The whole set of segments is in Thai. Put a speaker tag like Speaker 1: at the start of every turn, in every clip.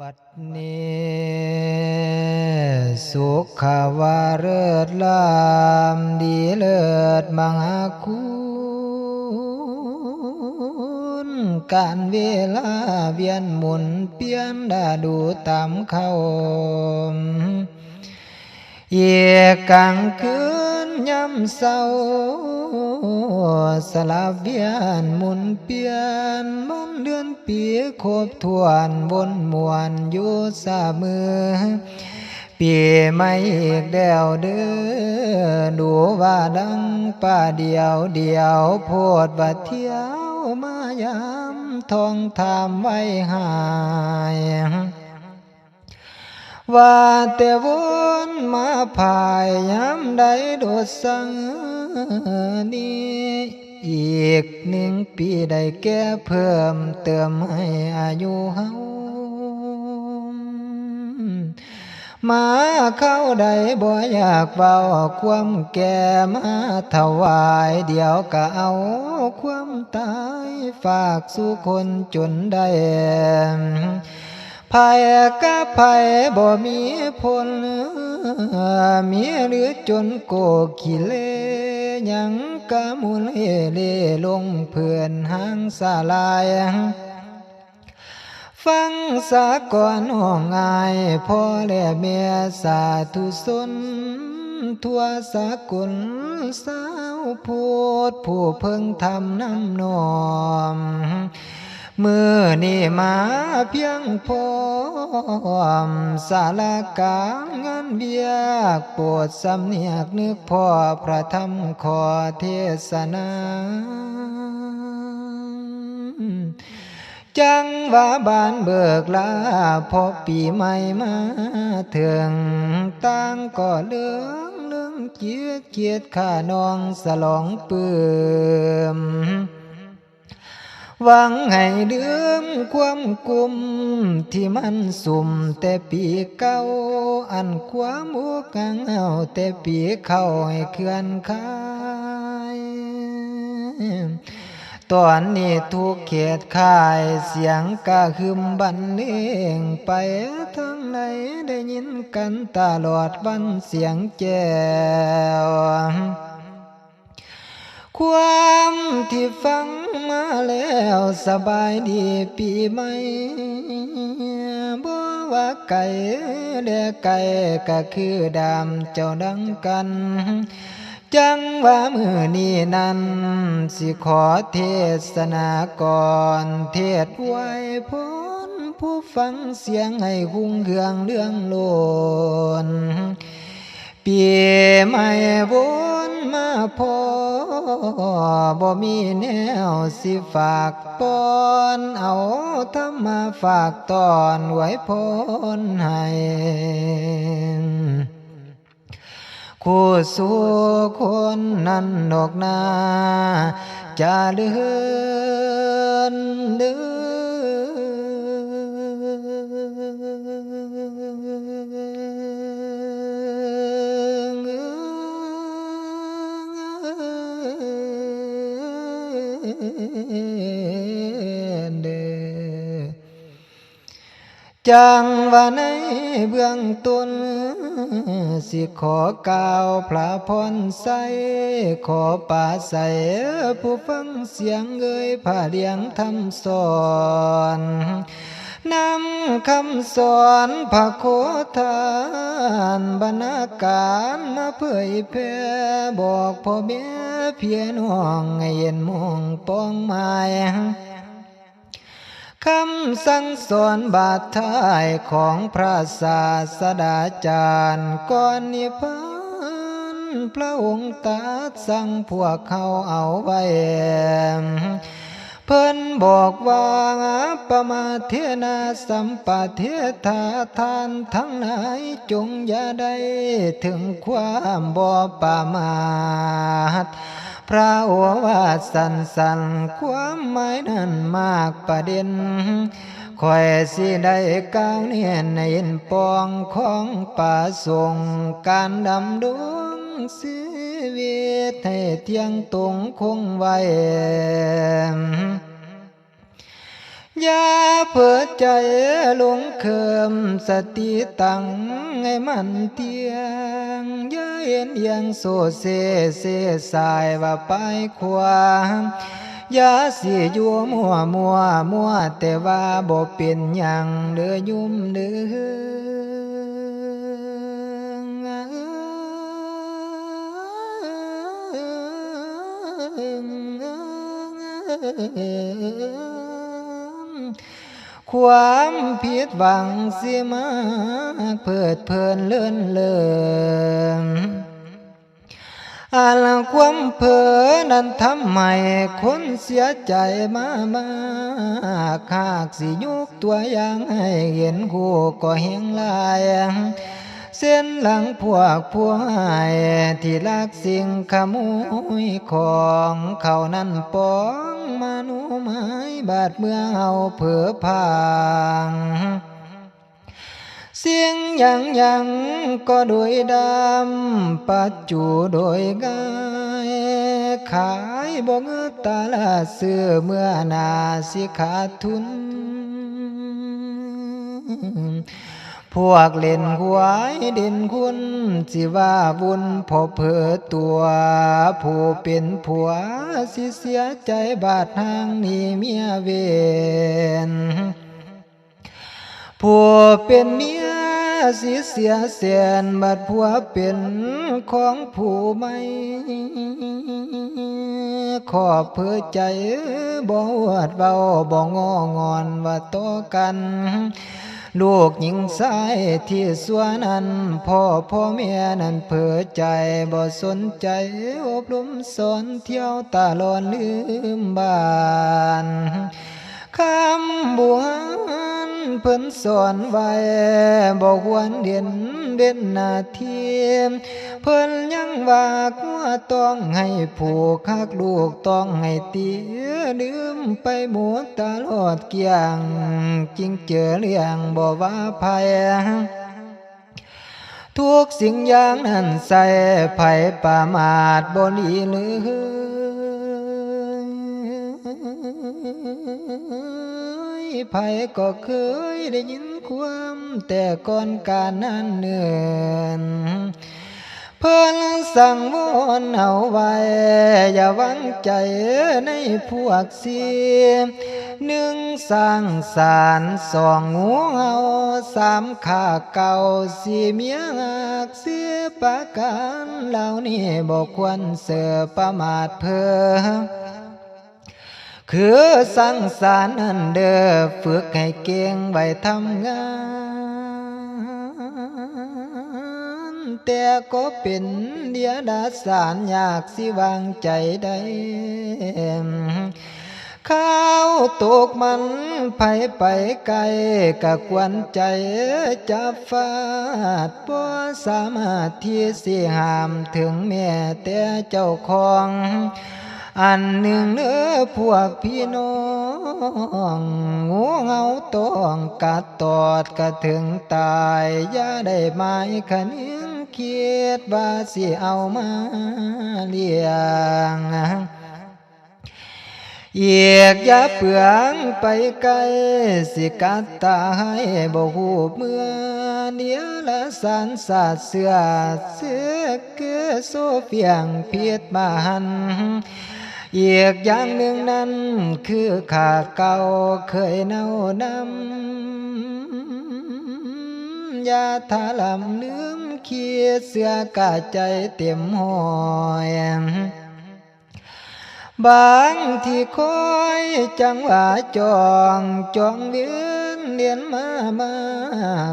Speaker 1: บัดนี้สุขวาเริศลามดีเลิศมหาคุณการเวลาเวียนหมุนเปลี่ยนดาดูตามเขาเอียกลางคืน ย้ำเศร้าสลับเวียนหมุนเปลี่ยนมันเดือนปีครบทวนวนมวนอยู่สามือปีไม่อีกเดียวเด้อดูว่าดังป่าเดียวเดียวโพดว่าเที่ยวมายามทองทามไว้หาย ว่าแต่วนมาภายยามใดโดดสังนี้อีกหนึ่งปีได้แก่เพิ่มเติมให้อายุเฮามาเข้าใดบ่อยากเบาความแก่มาถวายเดี๋ยวก็เอาความตายฝากสู่คนจนได้ ภัยกับภัยบ่มีผลมีหรือจนโกขี้เลยังกะมุนเอเลลงเพื่อนหางสาลาย ฟังสาก่อนห้องอายพ่อและแม่สาธุสนทั่วสากลสาวพูดผู้เพิ่งทำน้ำนอม มือนี่มาเพียงพร้อมสารการงานเบียกปรดสำเนียกนึกพ่อพระธรรมขอเทศนาจังว่าบานเบิกลาพอปีใหม่มาถึงต่างก็เลื่องเลื่องเกียดเกียดข้านองสลองเปืม หวังให้ลืมความกุม ที่มันสุ่มแต่ปีเก่า อันความอุกังเอาแต่ปีเข้าให้เคลื่อนคายตอนนี้ทุกเขตข่ายเสียงกะคืมบันเลงไปทั้งไหนได้ยินกันตลอดวันเสียงแจวความ ที่ฟังมาแล้วสบายดีปีใหม่บ่ว่าไก่แดไก่ก็คือดามเจ้าดังกัน จังว่ามือนี้นั้น สิขอเทศนาก่อนเทศไว้พ้นผู้ฟังเสียงให้คุ้งเครื่องเรื่องโลนปีใหม่ว มาพอบ่มีแนวสิฝากปอนเอาธรรมาฝากตอนไว้พ้นให้คู่สู่คนนั้นดอกนาจะเลือนเดือน เดจังว่าในเบื้องต้น สิขอกล่าวพระพรใสขอป่าใสผู้ฟังเสียงเอ่ยผ่าเลียงทำสอน คำสอนพระโคทานบรรณาการมาเผยแผ่บอกพ่อแม่เพียนห้องเย็นมองปองหมายคำสั่งสอนบาทท้ายของพระศาสดาจารย์ก่อนนิพพานพระองค์ตรัดสั่งพวกเขาเอาไว้ เพิ่นบอกว่าปมาเทนาสัมปะเทธาทานทั้งหลายจงอย่าได้ถึงความบ่ประมาทพระโอวาทสันสันความหมายนั้นมากประเด็นคอยสิได้ก้าวเนียนในปองของป่าทรงการดำดวงชี วิตให้เที่ยงตรงคงไว้อย่าเพื่อใจหลงเคิมสติตั้งให้มันเตียงอย่าเห็นเอียงโซเซเซสายว่าไปควางอย่าสิอยู่มัวมัวมัวแต่ว่าบ่เป็นหยังเด้อยุ่มเด้อ ความผิดหวังเสียมากเพิดเพลินเลื่อนเลิมอาลความเผลอนั้นทำให้คนเสียใจมามากหากสิยุกตัวอย่างให้เห็นคู่ก็เฮงลาย เส้นหลังพวกพวกหายที่ลักสิ่งขโมยของเขานั้นป้องมานุไม้บาดเมื่อเอาเผือพางเสียงยังยังก็โดยดำปัจจุโดยกายขายบ่เงตาละเสื้อเมื่อนาสิขาดทุน พวกเล่นหวยเด่นคุณสิว่าบุญพอเผอตัว ผู้เป็นผัวสิเสียใจบาดทางนี้เมียเวนผู้เป็นเมียสิเสียเสียนบัดผัวเป็นของผู้ไม่ขอบเพื่อใจบ่วดเบาบ่งองอนว่าโตอกัน ลูกหญิงสายที่สวนนั้นพ่อพ่อแม่นั้นเผอใจบ่สนใจอบรมสอนเที่ยวตาลอนลืมบ้านคำบวน เพิ่นสอนไว้บ่ควรเด่นเด่นหนาทีเพิ่นยังว่าว่าต้องให้ผูกคักลูกต้องให้ตีลืมไปหมดตลอดเกียงจริงเจอเลี้ยงบ่ว่าภัยทุกสิ่งอย่างนั้นใส่ไผ่ประมาทบลีเลย ไผ่ก็เคยได้ยินความแต่ก่อนการนั้นเนื่อนเพิ่อนสั่งวอนเอาไว้ อย่าหวังใจในพวกเสียหนึ่งสร้างสารสองงูเอาสามขาเก่าสี่เมียหักเสียประการเหล่านี้บอกควรเสือประมาทเพอ คือสร้างสารนันเดอฝึกให้เก่งไว้ทำงาน แต่ก็เป็นเดียดาสารอยากสิวางใจได้ข้าวตกมันไปไปไกลกะกวนใจจะฟาดบ่สามารถที่สิหามถึงแม่แต่เจ้าของ อันหนึ่งเนื้อพวกพี่น้องงูเงาต้องกัดตอดกระถึงตายอย่าได้หมายขันยังคิดว่าสิเอามาเลี้ยงเอียกยาเปลืองไปไกลสิกัดตายบ่หูเมื่อเดียละสารสาดเสือเสือคือโซเฟียงเพียดมาหัน อีกอย่างหนึ่งนั้น คือขาเก่าเคยเน่านำยาทาลำลืมเคียเสือกาใจเต็มหอยบางที่คอยจังหวะจองจองเวียนเลียนมามา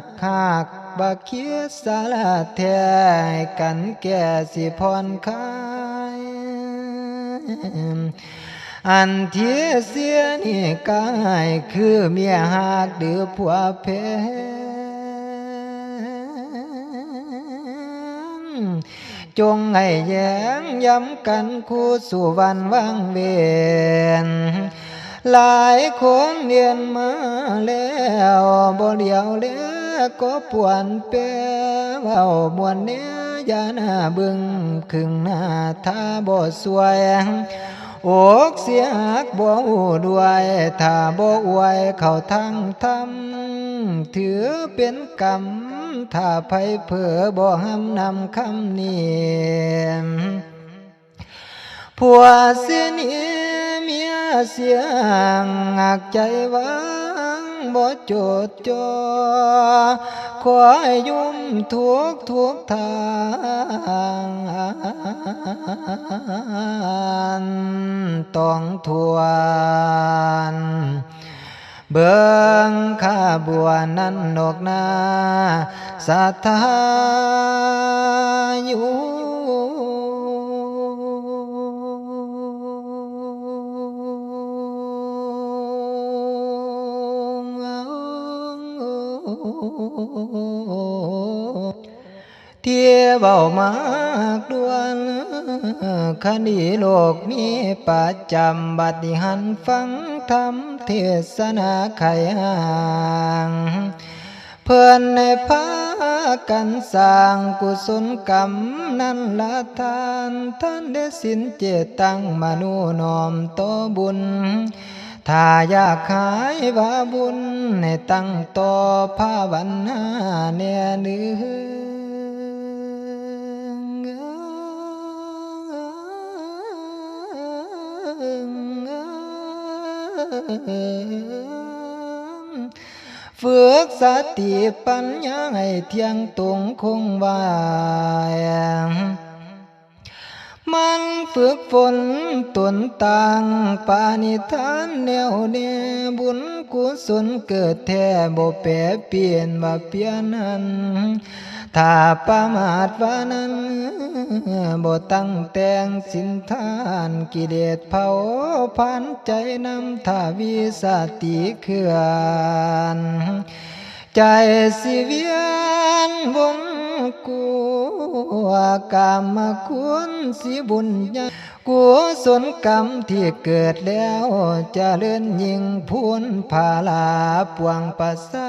Speaker 1: กหากบักเคียสาลาแท้กันแก่สิพรคลา อันเทียเสียนี่กายคือเมียหากหรือผัวเพงจงให้แย้งย้ำกันคู่สู่วันวังเวียนหลายคนเรียนมาแล้วบ่เดียวเลือ ก็ปวนเปเว้ามวนเนี้ยยาหน้าบึงขึงหน้าท่าบ่สวยอกเสียหักบ่หูด้วยถ้าบ่อวยเข้าทางธรรมถือเป็นกรรมถ้าไผเผลอบ่ห้ำนำคำนี้ผัวเสียนี้เมียเสียงหักใจวัง บ่โจดจอขอให้ยุ่มทุกทุกทางต้องทวนเบิ่งข้าบัวนั้นนกนาสัทธาอยู่ เที่ยเบามากดวนคดีโลกมีประจำบัติหันฟังธรรมเทศนาไขห่างเพื่อนในพากันสร้างกุศลกรรมนั้นละทานท่านได้สินเจตังมนุนอมโตบุญ ถ้าอยากขายว่าบุญให้ตั้งต่อภาวันนาเนียนึงฝึกสติปัญญาให้เที่ยงตรงคงไวา มันฝึกฝนตนต่างปานิทานแนวเนบุญกุศลเกิดแท้บ่แปรเปลี่ยนว่าเปลี่ยนนั้นถ้าประมาทว่านั้นบ่ตั้งแต่งสินทานกิเลสเผาพันใจนำถ้าวิสติเคลื่อนใจสิเวียนวน กรรมคุณสิบุญญากุศลกรรมที่เกิดแล้วจะเลื่อนยิงพูนภาลาปวงภาษา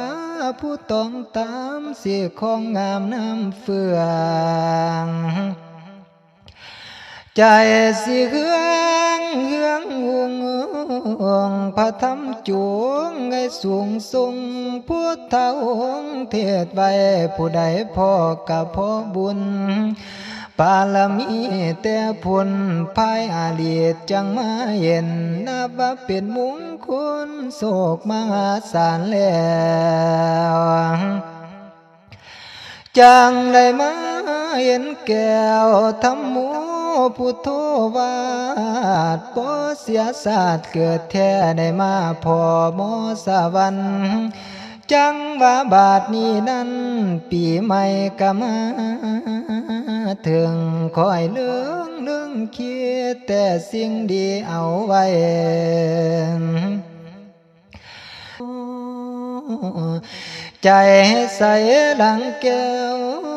Speaker 1: ผู้ต้องตามเสียของงามน้ำเฟือง ใจสิเฮือ งพระธรรมจูงให้สูงส่งพุทธองค์เทศไว้ผู้ใดพ่อกับพอบุญปาลมีแต่ผลภายอาลีดจังมาเห็นนับว่าเป็นมุงคลโศกมหาศาลแล้วจังได้มาเห็นแก้วธรรมโม พุทโธวาดปอเสียศาสตร์เกิดแท้ได้มาพอมอสวรรค์จังว่าบาทนี้นั้น ปีใหม่ก็มาถึงคอยเลื่องเลื่องคิดแต่สิ่งดีเอาไว้ใจใสดังแก้ว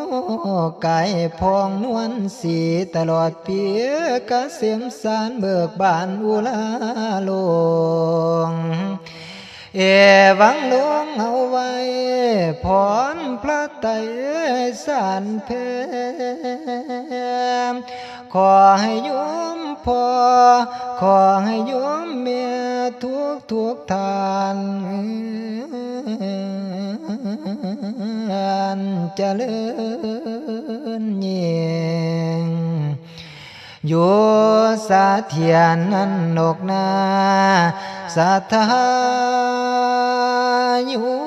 Speaker 1: กายพองนวลสีตลอดเปียกะเสียมสารเบิกบานอุลาลงเอวังหลวงเอาไว้พรพระไตรสารเพมขอให้ยมพอ ขอให้ยมเมียทุกทุกทาน เจริญยิ่งโยสาเทียนนันนกนาสัทธาอยู่